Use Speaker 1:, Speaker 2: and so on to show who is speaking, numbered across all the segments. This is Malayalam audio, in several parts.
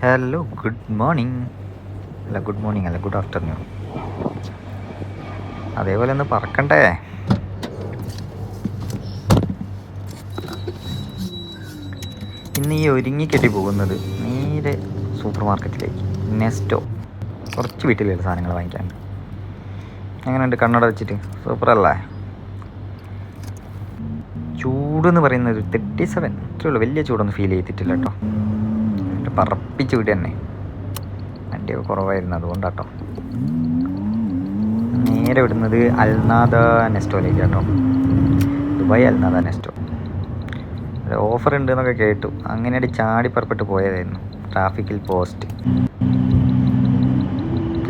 Speaker 1: ഹലോ ഗുഡ് മോർണിംഗ് അല്ല ഗുഡ് മോർണിംഗ് അല്ല ഗുഡ് ആഫ്റ്റർനൂൺ അതേപോലെ ഒന്ന് പറക്കണ്ടേ? ഇന്ന് ഈ ഒരുങ്ങിക്കെട്ടി പോകുന്നത് നേരെ സൂപ്പർ മാർക്കറ്റിലേക്ക് നെസ്റ്റോ കുറച്ച് വീട്ടിലുള്ള സാധനങ്ങൾ വാങ്ങിക്കാൻ എങ്ങനെയുണ്ട് കണ്ണട വെച്ചിട്ട്? സൂപ്പർ അല്ലേ ചൂടെന്ന് പറയുന്നത് തേർട്ടി സെവൻ അത്രയുള്ളൂ വലിയ ചൂടൊന്നും ഫീൽ ചെയ്തിട്ടില്ല കേട്ടോ. എന്നിട്ട് പറപ്പിച്ച് വിടുക തന്നെ വണ്ടിയൊക്കെ കുറവായിരുന്നു അതുകൊണ്ടാട്ടോ. നേരെ വിടുന്നത് അൽനാദ നെസ്റ്റോയിലേക്ക് കേട്ടോ ദുബായ് അൽനാദ നെസ്റ്റോ. അത് ഓഫർ ഉണ്ട് എന്നൊക്കെ കേട്ടു. അങ്ങനെ ചാടി പുറപ്പെട്ട് പോയതായിരുന്നു. ട്രാഫിക്കിൽ പോസ്റ്റ്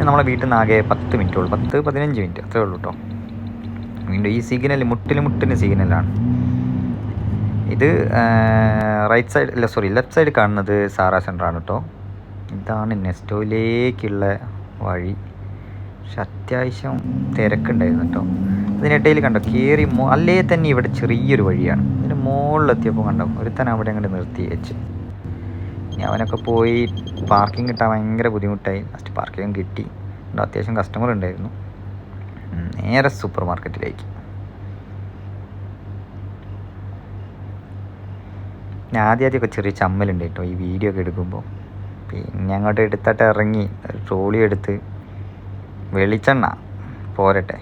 Speaker 1: നമ്മളെ വീട്ടിൽ നിന്ന് ആകെ പത്ത് മിനിറ്റ് ഉള്ളൂ. പത്ത് പതിനഞ്ച് മിനിറ്റ് അത്രേ ഉള്ളൂ കേട്ടോ വീണ്ടും ഈ സിഗ്നൽ മുട്ടിന് മുട്ടിന് സിഗ്നലാണ് ഇത് റൈറ്റ് സൈഡ് അല്ല സോറി ലെഫ്റ്റ് സൈഡ് കാണുന്നത് സാറാ ആണ് കേട്ടോ ഇതാണ് നെസ്റ്റോയിലേക്കുള്ള വഴി. പക്ഷെ അത്യാവശ്യം തിരക്കുണ്ടായിരുന്നു കേട്ടോ ഇതിനിടയിൽ കണ്ടോ കയറി മോ അല്ലേ തന്നെ ഇവിടെ ചെറിയൊരു വഴിയാണ്. ഇതിന് മുകളിലെത്തിയപ്പോൾ കണ്ടോ ഒരുത്തൻ അവിടെ അങ്ങോട്ട് നിർത്തി വെച്ച്. ഇനി അവനൊക്കെ പോയി പാർക്കിംഗ് കിട്ടാൻ ഭയങ്കര ബുദ്ധിമുട്ടായി. ലാസ്റ്റ് പാർക്കിംഗ് കിട്ടി. അത്യാവശ്യം കസ്റ്റമർ ഉണ്ടായിരുന്നു. നേരെ സൂപ്പർ മാർക്കറ്റിലേക്ക് ഞാൻ ആദ്യം ആദ്യമൊക്കെ ചെറിയ ചമ്മലുണ്ട് കേട്ടോ. ഈ വീഡിയോ ഒക്കെ എടുക്കുമ്പോൾ പിന്നെ അങ്ങോട്ട് എടുത്തിട്ട് ഇറങ്ങി ട്രോളി എടുത്ത് വെളിച്ചെണ്ണ പോരട്ടെ.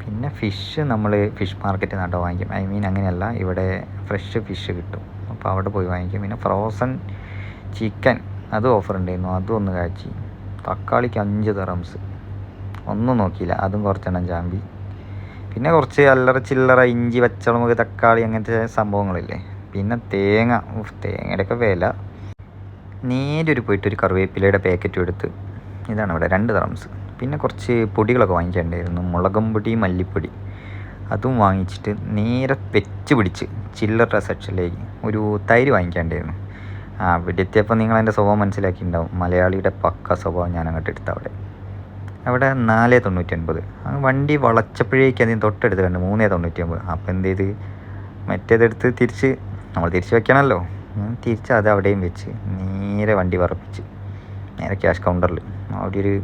Speaker 1: പിന്നെ ഫിഷ് നമ്മൾ ഫിഷ് മാർക്കറ്റിൽ നിന്നാട്ടോ വാങ്ങിക്കും. ഐ മീൻ അങ്ങനെയല്ല ഇവിടെ ഫ്രഷ് ഫിഷ് കിട്ടും. അപ്പോൾ അവിടെ പോയി വാങ്ങിക്കും. പിന്നെ ഫ്രോസൺ ചിക്കൻ അത് ഓഫർ ഉണ്ടായിരുന്നു അതും ഒന്ന് കാച്ചി. തക്കാളിക്ക് അഞ്ച് തെറംസ് ഒന്നും നോക്കിയില്ല. അതും കുറച്ചെണ്ണം ചാമ്പി പിന്നെ കുറച്ച് അല്ലറ ചില്ലറ ഇഞ്ചി പച്ചമുളക് തക്കാളി അങ്ങനത്തെ സംഭവങ്ങളില്ലേ. പിന്നെ തേങ്ങ. തേങ്ങയുടെയൊക്കെ വില. നേരെ ഒരു പോയിട്ട് ഒരു കറിവേപ്പിലയുടെ പാക്കറ്റും എടുത്ത് ഇതാണ് ഇവിടെ രണ്ട് തറംസ് പിന്നെ കുറച്ച് പൊടികളൊക്കെ വാങ്ങിക്കേണ്ടായിരുന്നു മുളകും പൊടി മല്ലിപ്പൊടി. അതും വാങ്ങിച്ചിട്ട് നേരെ വെച്ച് പിടിച്ച് ചില്ലറ സെക്ഷനിലേക്ക് ഒരു തൈര് വാങ്ങിക്കാണ്ടായിരുന്നു അവിടെ എത്തിയപ്പോൾ നിങ്ങൾ എന്റെ സ്വഭാവം മനസ്സിലാക്കിയിട്ടുണ്ടാവും. മലയാളിയുടെ പക്ക സ്വഭാവം ഞാൻ അങ്ങോട്ട് എടുത്ത അവിടെ അവിടെ നാല് തൊണ്ണൂറ്റൊൻപത് വണ്ടി വളച്ചപ്പോഴേക്കും അതിന് തൊട്ടടുത്ത് കണ്ട് മൂന്നേ തൊണ്ണൂറ്റി ഒമ്പത് അപ്പോൾ എന്ത് ചെയ്ത് മറ്റേതെടുത്ത് തിരിച്ച് നമ്മൾ തിരിച്ച് വെക്കണമല്ലോ തിരിച്ച് അത് അവിടെയും വെച്ച് നേരെ വണ്ടി പറപ്പിച്ച് നേരെ ക്യാഷ് കൗണ്ടറിൽ. അവിടെ ഒരു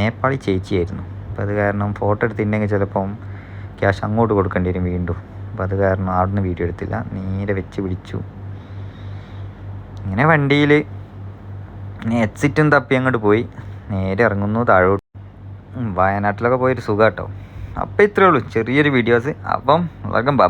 Speaker 1: നേപ്പാളി ചേച്ചിയായിരുന്നു. അപ്പോൾ അത് കാരണം ഫോട്ടോ എടുത്തിട്ടുണ്ടെങ്കിൽ ചിലപ്പം ക്യാഷ് അങ്ങോട്ട് കൊടുക്കേണ്ടി വരും വീണ്ടും. അപ്പോൾ അത് കാരണം അവിടുന്ന് വീഡിയോ എടുത്തില്ല. നേരെ വെച്ച് പിടിച്ചു. ഇങ്ങനെ വണ്ടിയിൽ എക്സിറ്റും തപ്പി അങ്ങോട്ട് പോയി. നേരെ ഇറങ്ങുന്നു താഴോട്ട് വയനാട്ടിലൊക്കെ പോയൊരു സുഖം കേട്ടോ അപ്പോൾ ഇത്രയേ ഉള്ളൂ. ചെറിയൊരു വീഡിയോസ് അപ്പം ബാ